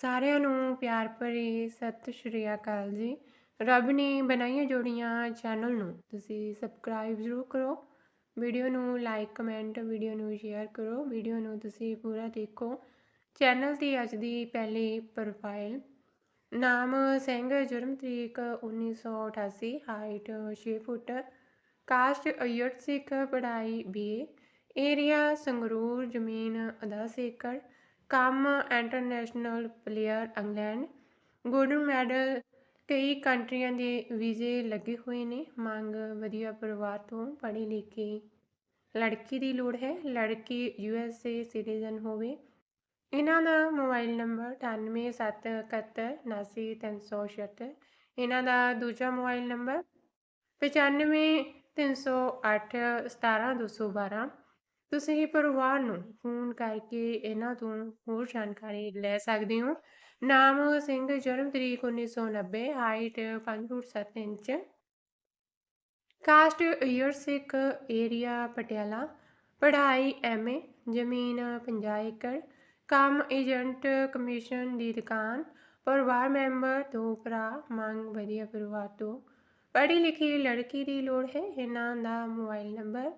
ਸਾਰਿਆਂ ਨੂੰ ਪਿਆਰ ਭਰੀ ਸਤਿ ਸ਼੍ਰੀ ਅਕਾਲ ਜੀ। ਰੱਬ ਨੇ ਬਣਾਈਆਂ ਜੋੜੀਆਂ ਚੈਨਲ ਨੂੰ ਤੁਸੀਂ ਸਬਸਕ੍ਰਾਈਬ ਜ਼ਰੂਰ ਕਰੋ। ਵੀਡੀਓ ਨੂੰ ਲਾਈਕ ਕਮੈਂਟ ਵੀਡੀਓ ਨੂੰ ਸ਼ੇਅਰ ਕਰੋ। ਵੀਡੀਓ ਨੂੰ ਤੁਸੀਂ ਪੂਰਾ ਦੇਖੋ। ਚੈਨਲ ਦੀ ਅੱਜ ਦੀ ਪਹਿਲੀ ਪ੍ਰੋਫਾਈਲ ਨਾਮ ਸਿੰਘ ਜਨਮ ਤਰੀਕ 1988 ਹਾਈਟ 6 ਫੁੱਟ ਕਾਸਟ ਅਯਟ ਸਿੱਖ, ਪੜ੍ਹਾਈ ਬੀਏ ਏਰੀਆ ਸੰਗਰੂਰ, ਜ਼ਮੀਨ 10 ਏਕੜ ਕੰਮ international player England. Golden medal ਕਈ ਕੰਟਰੀਆਂ ਦੇ ਵੀਜ਼ੇ ਲੱਗੇ ਹੋਏ ਨੇ। ਮੰਗ ਵਧੀਆ ਪਰਿਵਾਰ ਤੋਂ ਪੜ੍ਹੀ ਲਿਖੀ ਲੜਕੀ ਦੀ ਲੋੜ ਹੈ। ਲੜਕੀ ਯੂ ਐਸ ਏ ਸਿਟੀਜ਼ਨ ਹੋਵੇ। ਇਹਨਾਂ ਦਾ ਮੋਬਾਈਲ ਨੰਬਰ 9871790366 ਇਹਨਾਂ ਦਾ ਦੂਜਾ ਮੋਬਾਈਲ ਨੰਬਰ 953081 17212 ਤੁਸੀਂ ਪਰਿਵਾਰ ਨੂੰ ਫੋਨ ਕਰਕੇ ਇਹਨਾਂ ਤੋਂ ਹੋਰ ਜਾਣਕਾਰੀ ਲੈ ਸਕਦੇ ਹੋ। ਨਾਮ ਸਿੰਘ, ਜਨਮ ਤਰੀਕ 1990 ਹਾਈਟ 5 ਫੁੱਟ 7 ਇੰਚ। ਕਾਸਟ ਈਅਰ ਸਿੱਖ ਏਰੀਆ ਪਟਿਆਲਾ। ਪੜ੍ਹਾਈ ਐਮਏ ਜ਼ਮੀਨ 50 ਏਕੜ। ਕੰਮ ਏਜੰਟ ਕਮਿਸ਼ਨ ਦੀ ਦੁਕਾਨ। ਪਰਿਵਾਰ ਮੈਂਬਰ, ਦੋ ਭਰਾ, ਮੰਗ ਵਧੀਆ ਪਰਿਵਾਰ ਤੋਂ। ਪੜ੍ਹੀ ਲਿਖੀ ਲੜਕੀ ਦੀ ਲੋੜ ਹੈ, ਇਹਨਾਂ ਦਾ ਮੋਬਾਈਲ ਨੰਬਰ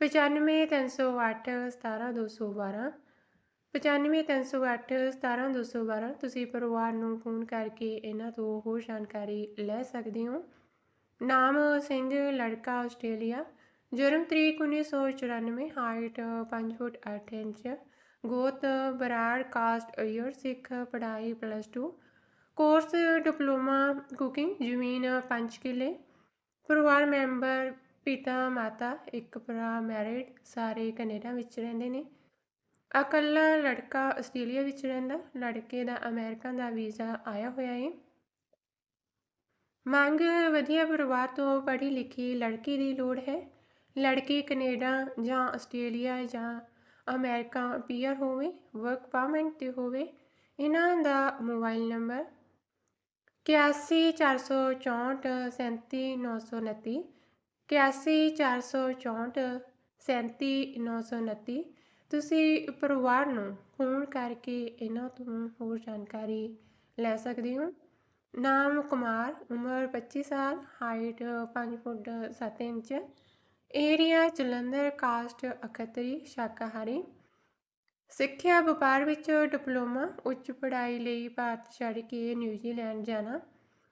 ਪਚਾਨਵੇਂ ਤਿੰਨ ਸੌ ਅੱਠ ਸਤਾਰਾਂ ਦੋ ਸੌ ਬਾਰਾਂ। ਪਚਾਨਵੇਂ ਤਿੰਨ ਸੌ ਅੱਠ ਸਤਾਰਾਂ ਦੋ ਸੌ ਬਾਰਾਂ, ਤੁਸੀਂ ਪਰਿਵਾਰ ਨੂੰ ਫੋਨ ਕਰਕੇ ਇਹਨਾਂ ਤੋਂ ਹੋਰ ਜਾਣਕਾਰੀ ਲੈ ਸਕਦੇ ਹੋ। ਨਾਮ ਸਿੰਘ, ਲੜਕਾ ਆਸਟ੍ਰੇਲੀਆ, ਜਨਮ ਤਰੀਕ 1994 ਹਾਈਟ 5 ਫੁੱਟ 8 ਇੰਚ, ਗੋਤ ਬਰਾੜ ਕਾਸਟ ਅਯਰ, ਸਿੱਖ ਪੜ੍ਹਾਈ ਪਲੱਸ 2 ਕੋਰਸ ਡਿਪਲੋਮਾ ਕੁਕਿੰਗ, ਜ਼ਮੀਨ 5 ਕਿੱਲੇ, ਪਰਿਵਾਰ ਮੈਂਬਰ ਪਿਤਾ, ਮਾਤਾ, ਇੱਕ ਭਰਾ ਮੈਰਿਡ ਸਾਰੇ ਕੈਨੇਡਾ ਵਿੱਚ ਰਹਿੰਦੇ ਨੇ। ਇਕੱਲਾ ਲੜਕਾ ਆਸਟ੍ਰੇਲੀਆ ਵਿੱਚ ਰਹਿੰਦਾ। ਲੜਕੇ ਦਾ ਅਮਰੀਕਾ ਦਾ ਵੀਜ਼ਾ ਆਇਆ ਹੋਇਆ ਏ। ਮੰਗ ਵਧੀਆ ਪਰਿਵਾਰ ਤੋਂ ਪੜ੍ਹੀ ਲਿਖੀ ਲੜਕੀ ਦੀ ਲੋੜ ਹੈ। ਲੜਕੀ ਕੈਨੇਡਾ ਜਾਂ ਆਸਟ੍ਰੇਲੀਆ ਜਾਂ ਅਮਰੀਕਾ ਪੀਅਰ ਹੋਵੇ ਵਰਕ ਪਰਮਿਟ ਤੇ ਹੋਵੇ, ਇਹਨਾਂ ਦਾ ਮੋਬਾਈਲ ਨੰਬਰ 814464 37929 ਇਕਿਆਸੀ ਚਾਰ ਸੌ ਚੌਂਹਠ ਸੈਂਤੀ ਨੌ ਸੌ ਉਨੱਤੀ। ਤੁਸੀਂ ਪਰਿਵਾਰ ਨੂੰ ਫੋਨ ਕਰਕੇ ਇਹਨਾਂ ਤੋਂ ਹੋਰ ਜਾਣਕਾਰੀ ਲੈ ਸਕਦੇ ਹੋ। ਨਾਮ ਕੁਮਾਰ, ਉਮਰ 25 ਸਾਲ, height 5 foot 7 inch. Area, Jalandhar, caste ਅਖਤਰੀ ਸ਼ਾਕਾਹਾਰੀ। ਸਿੱਖਿਆ ਵਪਾਰ ਵਿੱਚ ਡਿਪਲੋਮਾ, ਉੱਚ ਪੜ੍ਹਾਈ ਲਈ ਭਾਰਤ ਛੱਡ ਕੇ ਨਿਊਜ਼ੀਲੈਂਡ ਜਾਣਾ।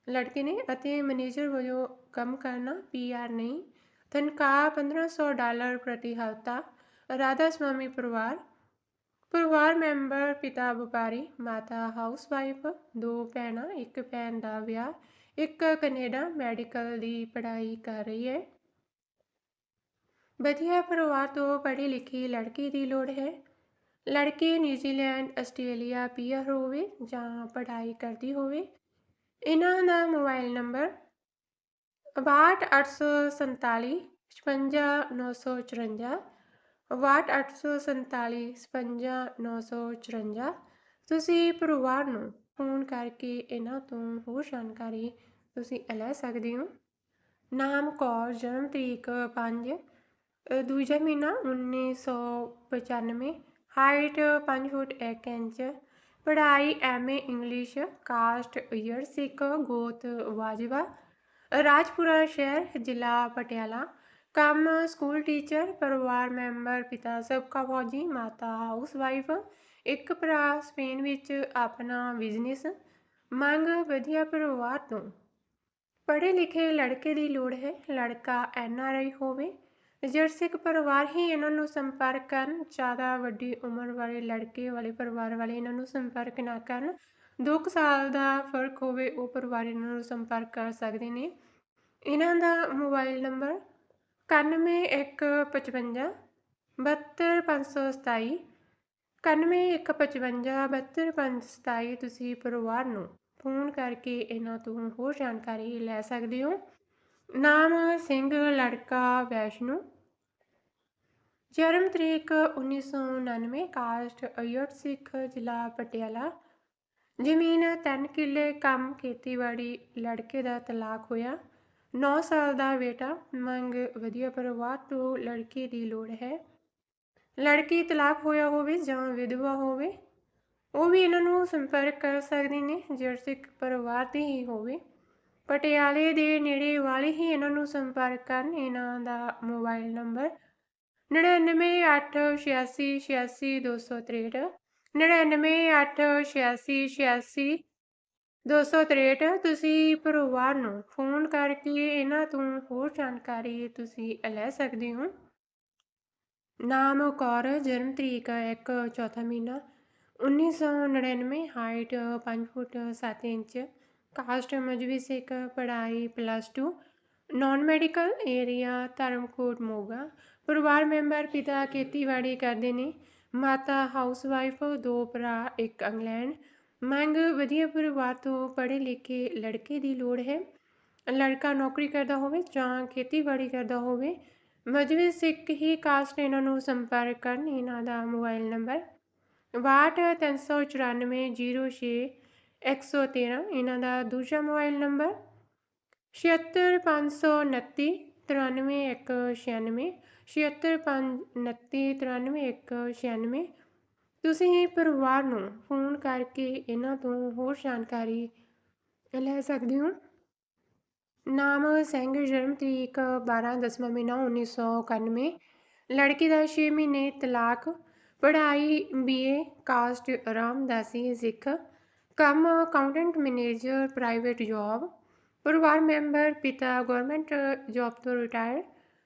ਲੜਕੇ ਨੇ ਅਤੇ ਮੈਨੇਜਰ ਵਜੋਂ ਕੰਮ ਕਰਨਾ ਪੀਆਰ ਨਹੀਂ। ਤਨਖਾਹ 1500 ਡਾਲਰ ਪ੍ਰਤੀ ਹਫ਼ਤਾ। ਰਾਧਾ ਸਵਾਮੀ ਪਰਿਵਾਰ। ਪਰਿਵਾਰ ਮੈਂਬਰ, ਪਿਤਾ ਵਪਾਰੀ, ਮਾਤਾ ਹਾਊਸਵਾਈਫ, ਦੋ ਭੈਣਾਂ, ਇੱਕ ਭੈਣ ਦਾ ਵਿਆਹ। ਇੱਕ ਕੈਨੇਡਾ ਮੈਡੀਕਲ ਦੀ ਪੜ੍ਹਾਈ ਕਰ ਰਹੀ ਹੈ। ਵਧੀਆ ਪਰਿਵਾਰ ਤੋਂ ਪੜ੍ਹੀ ਲਿਖੀ ਲੜਕੀ ਦੀ ਲੋੜ ਹੈ। ਲੜਕੀ ਨਿਊਜ਼ੀਲੈਂਡ, ਆਸਟ੍ਰੇਲੀਆ, ਪੀਆਰ ਹੋਵੇ ਜਾਂ ਪੜ੍ਹਾਈ ਕਰਦੀ ਹੋਵੇ। ਇਹਨਾਂ ਦਾ ਮੋਬਾਈਲ ਨੰਬਰ 62847 55954 62847 55954 ਤੁਸੀਂ ਪਰਿਵਾਰ ਨੂੰ ਫੋਨ ਕਰਕੇ ਇਹਨਾਂ ਤੋਂ ਹੋਰ ਜਾਣਕਾਰੀ ਤੁਸੀਂ ਲੈ ਸਕਦੇ ਹੋ। ਨਾਮ, ਕੌਰ, ਜਨਮ ਤਰੀਕ 5 ਦੂਜਾ ਮਹੀਨਾ 1995 ਹਾਈਟ 5 ਫੁੱਟ 1 ਇੰਚ ਪੜ੍ਹਾਈ ਐਮਏ ਇੰਗਲਿਸ਼, ਕਾਸਟ ਈਅਰ, ਸਿੱਖ, ਗੋਤ, ਵਾਜਵਾ, ਰਾਜਪੁਰਾ ਸ਼ਹਿਰ, ਜ਼ਿਲ੍ਹਾ ਪਟਿਆਲਾ, ਕੰਮ, ਸਕੂਲ ਟੀਚਰ, ਪਰਿਵਾਰ ਮੈਂਬਰ, ਪਿਤਾ ਸਬਕਾ ਫੌਜੀ, ਮਾਤਾ ਹਾਊਸਵਾਈਫ ਇੱਕ ਭਰਾ ਸਪੇਨ ਵਿੱਚ ਆਪਣਾ ਬਿਜ਼ਨਸ, ਮੰਗ ਵਧੀਆ ਪਰਿਵਾਰ ਤੋਂ। ਪੜ੍ਹੇ ਲਿਖੇ ਲੜਕੇ ਦੀ ਲੋੜ ਹੈ, ਲੜਕਾ ਐਨ ਆਰ ਆਈ ਹੋਵੇ ਜਰਸਿਕ ਪਰਿਵਾਰ ਹੀ ਇਹਨਾਂ ਨੂੰ ਸੰਪਰਕ ਕਰਨ, ਜ਼ਿਆਦਾ ਵੱਡੀ ਉਮਰ ਵਾਲੇ ਲੜਕੇ ਵਾਲੇ ਪਰਿਵਾਰ ਵਾਲੇ ਇਹਨਾਂ ਨੂੰ ਸੰਪਰਕ ਨਾ ਕਰਨ 2 ਸਾਲ ਦਾ ਫ਼ਰਕ ਹੋਵੇ ਉਹ ਪਰਿਵਾਰ ਇਹਨਾਂ ਨੂੰ ਸੰਪਰਕ ਕਰ ਸਕਦੇ ਨੇ। ਇਹਨਾਂ ਦਾ ਮੋਬਾਈਲ ਨੰਬਰ 9115 72527 9115 72527 ਤੁਸੀਂ ਪਰਿਵਾਰ ਨੂੰ ਫੋਨ ਕਰਕੇ ਇਹਨਾਂ ਤੋਂ ਹੋਰ ਜਾਣਕਾਰੀ ਲੈ ਸਕਦੇ ਹੋ। ਨਾਮ ਸਿੰਘ ਲੜਕਾ ਵੈਸ਼ਨੂ। ਜਨਮ ਤਰੀਕ 1999 ਕਾਸਟ ਅਯਟ ਸਿੱਖ, ਜ਼ਿਲ੍ਹਾ ਪਟਿਆਲਾ। ਜ਼ਮੀਨ 3 ਕਿੱਲੇ, ਕੰਮ ਖੇਤੀਬਾੜੀ, ਲੜਕੇ ਦਾ ਤਲਾਕ ਹੋਇਆ। 9 ਸਾਲ ਦਾ ਬੇਟਾ, ਮੰਗ ਵਧੀਆ ਪਰਿਵਾਰ ਤੋਂ ਲੜਕੀ ਦੀ ਲੋੜ ਹੈ। ਲੜਕੀ ਤਲਾਕ ਹੋਇਆ ਹੋਵੇ ਜਾਂ ਵਿਧਵਾ ਹੋਵੇ, ਉਹ ਵੀ ਇਹਨਾਂ ਨੂੰ ਸੰਪਰਕ ਕਰ ਸਕਦੇ ਨੇ ਜਿਹੜੇ ਸਿੱਖ ਪਰਿਵਾਰ ਦੀ ਹੀ ਹੋਵੇ। ਪਟਿਆਲੇ ਦੇ ਨੇੜੇ ਵਾਲੇ ਹੀ ਇਹਨਾਂ ਨੂੰ ਸੰਪਰਕ ਕਰਨ ਇਹਨਾਂ ਦਾ ਮੋਬਾਈਲ ਨੰਬਰ 9986866263 9986866263 ਤੁਸੀਂ ਪਰਿਵਾਰ ਨੂੰ ਫੋਨ ਕਰਕੇ ਇਹਨਾਂ ਤੋਂ ਹੋਰ ਜਾਣਕਾਰੀ ਤੁਸੀਂ ਲੈ ਸਕਦੇ ਹੋ। ਨਾਮ ਕੌਰ, ਜਨਮ ਤਰੀਕ ਇੱਕ ਚੌਥਾ ਮਹੀਨਾ 1999 height 5 foot 7 inch caste Mazhabi Sikh ਪੜ੍ਹਾਈ plus 2 non medical area Dharamkot Moga. ਪਰਿਵਾਰ ਮੈਂਬਰ ਪਿਤਾ ਖੇਤੀਬਾੜੀ ਕਰਦੇ ਨੇ। ਮਾਤਾ ਹਾਊਸਵਾਈਫ ਦੋ ਭਰਾ, ਇੱਕ ਇੰਗਲੈਂਡ। ਮੰਗ ਵਧੀਆ ਪਰਿਵਾਰ ਤੋਂ ਪੜ੍ਹੇ ਲਿਖੇ ਲੜਕੇ ਦੀ ਲੋੜ ਹੈ। ਲੜਕਾ ਨੌਕਰੀ ਕਰਦਾ ਹੋਵੇ ਜਾਂ ਖੇਤੀਬਾੜੀ ਕਰਦਾ ਹੋਵੇ। ਮਜਬੀ ਸਿੱਖ ਹੀ ਕਾਸਟ ਇਹਨਾਂ ਨੂੰ ਸੰਪਰਕ ਕਰਨ, ਇਹਨਾਂ ਦਾ ਮੋਬਾਈਲ ਨੰਬਰ 6239406113 ਇਹਨਾਂ ਦਾ ਦੂਜਾ ਮੋਬਾਈਲ ਨੰਬਰ 765929 93196 765929 ਤੁਸੀਂ ਪਰਿਵਾਰ ਨੂੰ ਫੋਨ ਕਰਕੇ ਇਹਨਾਂ ਤੋਂ ਹੋਰ ਜਾਣਕਾਰੀ ਲੈ ਸਕਦੇ ਹੋ? ਨਾਮ ਸਿੰਘ, ਜਨਮ ਤਰੀਕ 12 ਦਸਵਾਂ ਮਹੀਨਾ 1991 ਲੜਕੀ ਦਾ 6 ਮਹੀਨੇ ਤਲਾਕ। ਪੜ੍ਹਾਈ ਬੀਏ ਕਾਸਟ ਰਾਮਦਾਸੀ, ਸਿੱਖ। ਕੰਮ ਅਕਾਊਂਟੈਂਟ ਮੈਨੇਜਰ ਪ੍ਰਾਈਵੇਟ ਜੌਬ ਪਰਿਵਾਰ ਮੈਂਬਰ, ਪਿਤਾ ਗਵਰਨਮੈਂਟ ਜੌਬ ਤੋਂ ਰਿਟਾਇਰ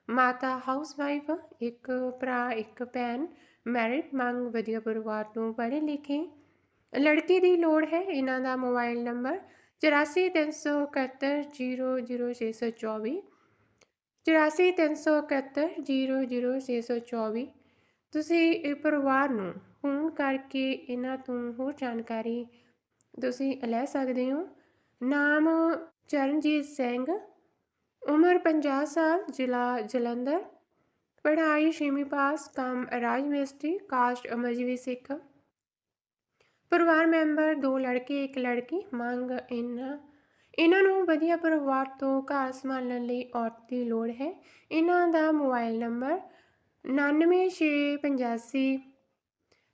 ਮਾਤਾ ਹਾਊਸਵਾਈਫ ਇੱਕ ਭਰਾ, ਇੱਕ ਭੈਣ ਮੈਰਿਡ ਮੰਗ ਵਧੀਆ ਪਰਿਵਾਰ ਤੋਂ ਪੜ੍ਹੇ ਲਿਖੇ। ਲੜਕੀ ਦੀ ਲੋੜ ਹੈ, ਇਹਨਾਂ ਦਾ ਮੋਬਾਈਲ ਨੰਬਰ 8437700624 8437700624 ਤੁਸੀਂ ਇਹ ਪਰਿਵਾਰ ਨੂੰ ਫੋਨ ਕਰਕੇ ਇਹਨਾਂ ਤੋਂ ਹੋਰ ਜਾਣਕਾਰੀ ਤੁਸੀਂ ਲੈ ਸਕਦੇ ਹੋ। ਨਾਮ ਚਰਨਜੀਤ ਸਿੰਘ, ਉਮਰ 50 ਸਾਲ, ਜ਼ਿਲ੍ਹਾ ਜਲੰਧਰ। ਪੜ੍ਹਾਈ ਛੇਵੀਂ ਪਾਸ, ਕੰਮ ਰਾਜ ਮਿਸਤਰੀ ਕਾਸਟ ਅਮਰਜੀਵੀ ਸਿੱਖ। ਪਰਿਵਾਰ ਮੈਂਬਰ ਦੋ ਲੜਕੇ, ਇੱਕ ਲੜਕੀ, ਮੰਗ ਇਹਨਾਂ। ਇਹਨਾਂ ਨੂੰ ਵਧੀਆ ਪਰਿਵਾਰ ਤੋਂ ਘਰ ਸੰਭਾਲਣ ਲਈ ਔਰਤ ਦੀ ਲੋੜ ਹੈ। ਇਹਨਾਂ ਦਾ ਮੋਬਾਈਲ ਨੰਬਰ 99685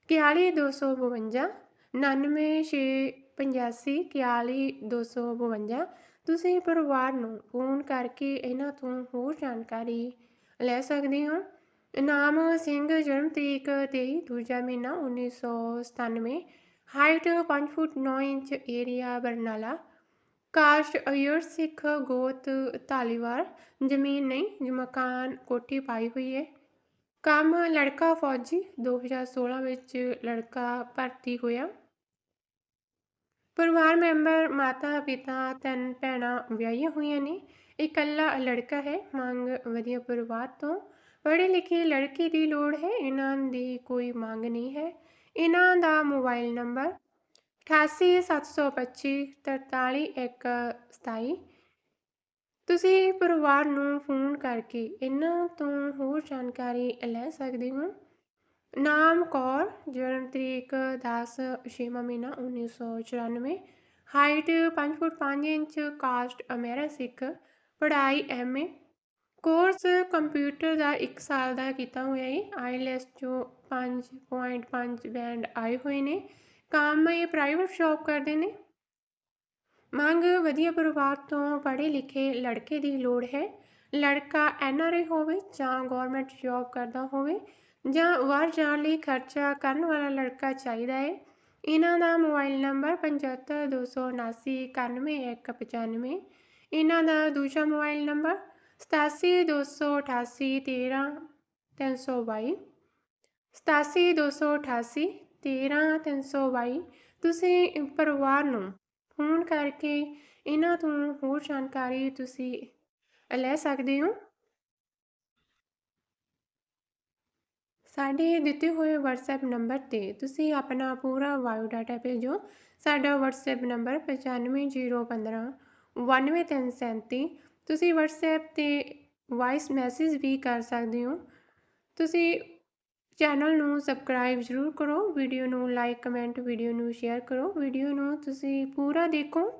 41252 99685 41252 ਤੁਸੀਂ ਪਰਿਵਾਰ ਨੂੰ ਫੋਨ ਕਰਕੇ ਇਹਨਾਂ ਤੋਂ ਹੋਰ ਜਾਣਕਾਰੀ ਲੈ ਸਕਦੇ ਹੋ। ਨਾਮ ਸਿੰਘ, ਜਨਮ ਤਰੀਕ 23 ਦੂਜਾ ਮਹੀਨਾ 1997 height 5 foot 9 inch, area Barnala. Caste, ਅਯੁਰ Sikh ਗੋਤ, ਧਾਲੀਵਾਲ। ਜ਼ਮੀਨ ਨਹੀਂ, ਮਕਾਨ, ਕੋਠੀ ਪਾਈ ਹੋਈ ਹੈ। ਕੰਮ, ਲੜਕਾ ਫੌਜੀ। 2016 ਵਿੱਚ ਲੜਕਾ ਭਰਤੀ ਹੋਇਆ। ਪਰਿਵਾਰ ਮੈਂਬਰ, ਮਾਤਾ, ਪਿਤਾ ਤਿੰਨ ਭੈਣਾਂ ਵਿਆਹੀਆਂ ਹੋਈਆਂ ਨੇ। ਇਕੱਲਾ ਲੜਕਾ ਹੈ। ਮੰਗ ਵਧੀਆ ਪਰਿਵਾਰ ਤੋਂ। ਪੜ੍ਹੇ ਲਿਖੇ ਲੜਕੀ ਦੀ ਲੋੜ ਹੈ। ਇਹਨਾਂ ਦੀ ਕੋਈ ਮੰਗ ਨਹੀਂ ਹੈ। ਇਹਨਾਂ ਦਾ ਮੋਬਾਈਲ ਨੰਬਰ 8872 43127 ਤੁਸੀਂ ਪਰਿਵਾਰ ਨੂੰ ਫੋਨ ਕਰਕੇ ਇਹਨਾਂ ਤੋਂ ਹੋਰ ਜਾਣਕਾਰੀ ਲੈ ਸਕਦੇ ਹੋ। ਨਾਮ ਕੌਰ, ਜਨਮ ਤਰੀਕ 10 ਛੇਵਾਂ ਮਹੀਨਾ 1994 ਹਾਈਟ 5 ਫੁੱਟ 5 ਇੰਚ, ਕਾਸਟ ਅਮੇਰਾ ਸਿੱਖ। ਪੜ੍ਹਾਈ ਐਮਏ ਕੋਰਸ ਕੰਪਿਊਟਰ ਦਾ 1 ਸਾਲ ਦਾ ਕੀਤਾ ਹੋਇਆ ਹੈ ਆਈਲੈਸ ਜੋ 5.5 ਬੈਂਡ ਆਏ ਹੋਏ ਨੇ। ਕੰਮ ਇਹ ਪ੍ਰਾਈਵੇਟ ਜੌਬ ਕਰਦੇ ਨੇ। ਮੰਗ ਵਧੀਆ ਪਰਿਵਾਰ ਤੋਂ ਪੜ੍ਹੇ ਲਿਖੇ ਲੜਕੇ ਦੀ ਲੋੜ ਹੈ। ਲੜਕਾ ਐਨਆਰਆਈ ਹੋਵੇ ਜਾਂ ਗਵਰਨਮੈਂਟ ਜੌਬ ਕਰਦਾ ਹੋਵੇ ਜਾਂ ਬਾਹਰ ਜਾਣ ਲਈ ਖਰਚਾ ਕਰਨ ਵਾਲਾ ਲੜਕਾ ਚਾਹੀਦਾ ਹੈ ਇਹਨਾਂ ਦਾ ਮੋਬਾਈਲ ਨੰਬਰ 7527899195 ਇਹਨਾਂ ਦਾ ਦੂਜਾ ਮੋਬਾਈਲ ਨੰਬਰ 8728813322 8728813322 ਤੁਸੀਂ ਪਰਿਵਾਰ ਨੂੰ ਫੋਨ ਕਰਕੇ ਇਹਨਾਂ ਤੋਂ ਹੋਰ ਜਾਣਕਾਰੀ ਤੁਸੀਂ ਲੈ ਸਕਦੇ ਹੋ। ਸਾਡੇ ਦਿੱਤੇ ਹੋਏ WhatsApp ਨੰਬਰ ਤੇ ਤੁਸੀਂ ਆਪਣਾ ਪੂਰਾ ਬਾਇਓ ਡਾਟਾ ਭੇਜੋ। ਸਾਡਾ WhatsApp ਨੰਬਰ 95015 91337 ਤੁਸੀਂ WhatsApp ਤੇ ਵਾਇਸ ਮੈਸੇਜ ਵੀ ਕਰ ਸਕਦੇ ਹੋ। ਤੁਸੀਂ ਚੈਨਲ ਨੂੰ ਸਬਸਕ੍ਰਾਈਬ ਜ਼ਰੂਰ ਕਰੋ। ਵੀਡੀਓ ਨੂੰ ਲਾਈਕ ਕਮੈਂਟ ਵੀਡੀਓ ਨੂੰ ਸ਼ੇਅਰ ਕਰੋ। ਵੀਡੀਓ ਨੂੰ ਤੁਸੀਂ ਪੂਰਾ ਦੇਖੋ।